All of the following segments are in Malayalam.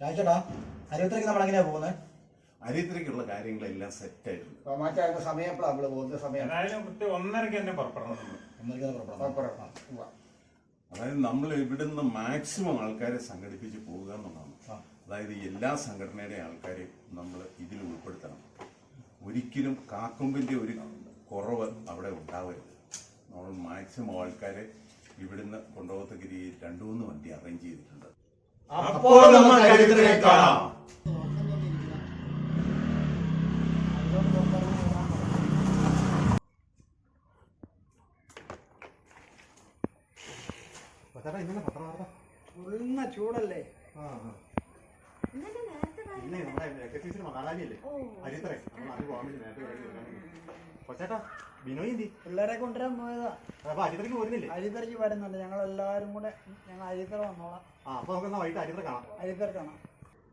ഷാജേട്ടാ അരുപത്തിരക്ക് നമ്മൾ എങ്ങനെയാ പോകുന്നത് അരിത്രയ്ക്കുള്ള കാര്യങ്ങളെല്ലാം സെറ്റായിട്ടുണ്ട്. മാറ്റാനുള്ള സമയം എപ്പോഴാണ് നമ്മൾ പോകുന്ന സമയം. ഏതായാലും കൃത്യം ഒന്നരക്ക് തന്നെ പുറപ്പെടണം. നമ്മൾ. ഒന്നരക്ക് പുറപ്പെടാം പുറപ്പെടണം. ഉവ്വ. അതായത് നമ്മൾ ഇവിടുന്ന് മാക്സിമം ആൾക്കാരെ സംഘടിപ്പിച്ച് പോകുക എന്നുള്ളതാണ്. അതായത് എല്ലാ സംഘടനയുടെ ആൾക്കാരെയും നമ്മൾ ഇതിൽ ഉൾപ്പെടുത്തണം. ഒരിക്കലും കാക്കുമ്പിന്റെ ഒരു കുറവ് അവിടെ ഉണ്ടാവരുത്. നമ്മൾ മാക്സിമം ആൾക്കാരെ ഇവിടുന്ന് കൊണ്ടുപോകത്തക്ക രണ്ടു മൂന്ന് വണ്ടി അറേഞ്ച് ചെയ്തിട്ടുണ്ട്. അപ്പോൾ നമ്മൾ ചരിത്രത്തെ കാണാം. ഉഴുന്ന ചൂടല്ലേ? ഇന്നലെ നേരത്തെ കാര്യം- ഓ, കൊച്ചേട്ടാ ബിനോയ് എന്തി പിള്ളേരെ കൊണ്ടുവരാൻ പോയതാ. അപ്പൊ അരിത്രയ്ക്ക് പോരുന്നില്ലേ? അരിത്തറയ്ക്ക് വരുന്നുണ്ട് ഞങ്ങൾ എല്ലാവരും കൂടെ ഞങ്ങൾ അരിത്തറ വന്നോളാം. ആ അപ്പൊ നമുക്ക് വൈകിട്ട് അരിത്ര കാണാം. അരിത്തറ കാണാം.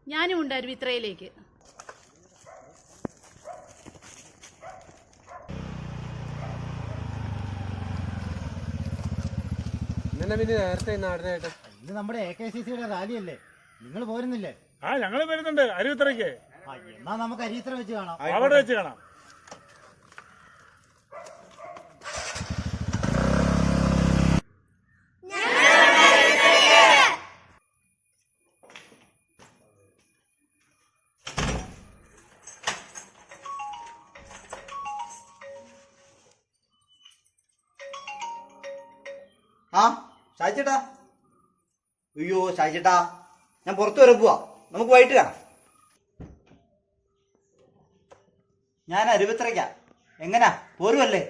ഞാനും ഉണ്ട് അരുവിത്രയിലേക്ക് നേരത്തെ ഇത് നമ്മുടെ എ കെ സി സിയുടെ റാലി അല്ലേ നിങ്ങൾ പോരുന്നില്ലേ? ആ ഞങ്ങൾ വരുന്നുണ്ട് അരുവിത്രയ്ക്ക് ആ, എന്നാ നമുക്ക് അരിത്ര വെച്ച് കാണാം. അവിടെ വെച്ച് കാണാം. ആ ഷാജിച്ചേട്ടാ അയ്യോ ഷാജിച്ചേട്ടാ ഞാൻ പുറത്ത് വരെ പോവാ. നമുക്ക് വൈകിട്ട് കാണാം. ഞാൻ അരുപത്രയ്ക്ക എങ്ങനാ? പോരുമല്ലേ